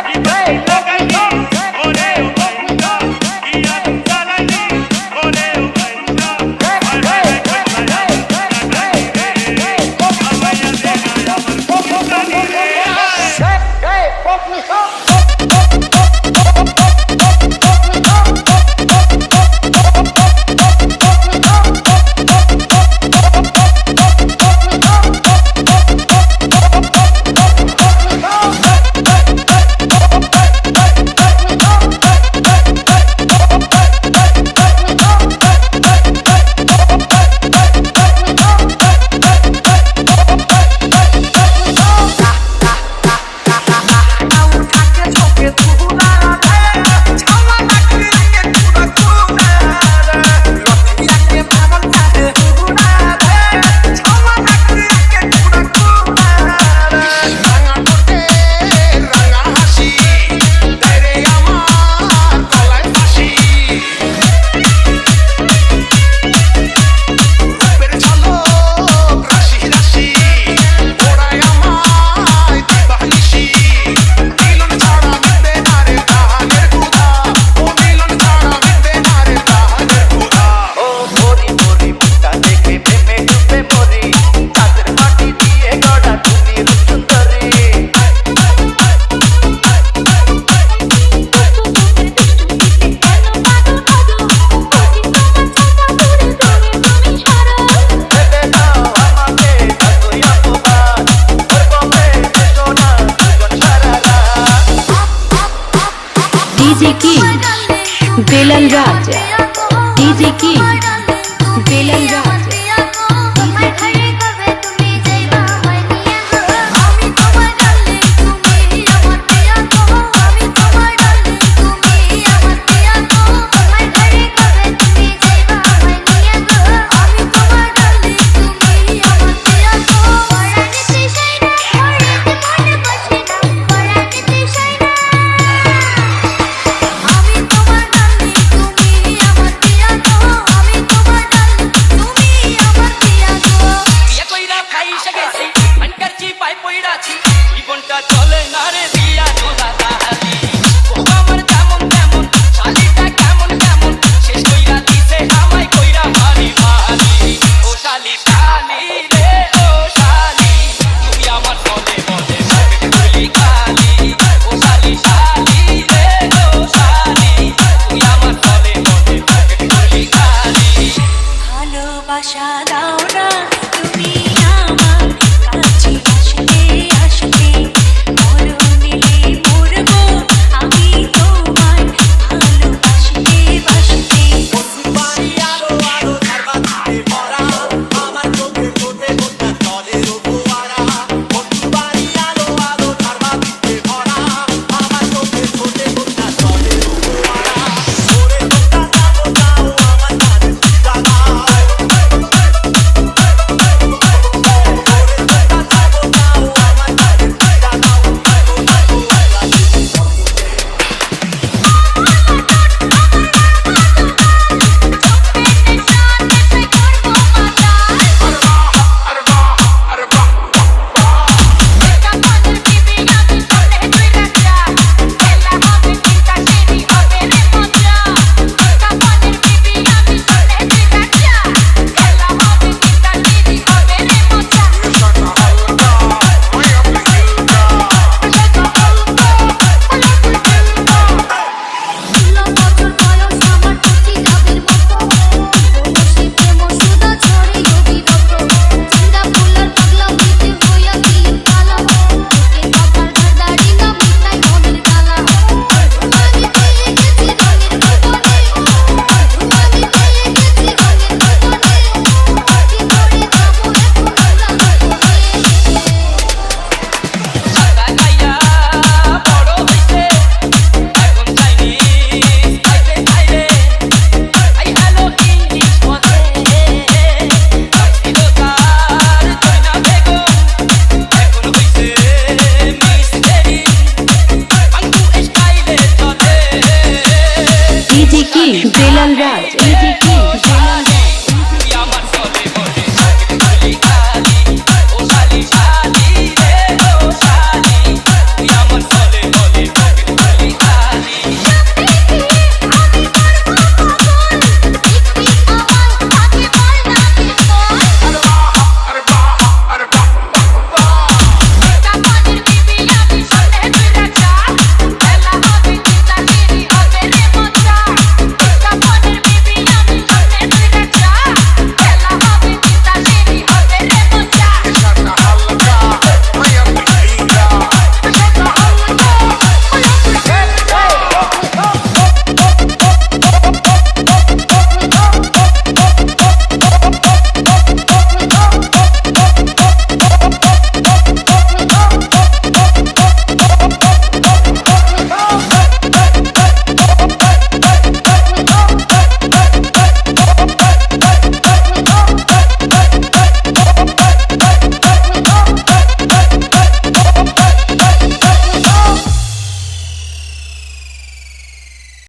ও की बेलन राज डीजे की बेलन राज। জীবনটা চলে না রে দিয়া তোরা তাহালি আমার যেমন তেমন শালিটা কেমন কেমন, শেষ কইরা দিছে আমায় কইরা মারি মারি। ও শালি শালি রে, ও শালি, তুমি আমার বলে বলে পকেট খালি ও শালি শালি রে, ও শালি, তুমি আমার বলে বলে পকেট খালি। ভালোবাসা দাও Alright.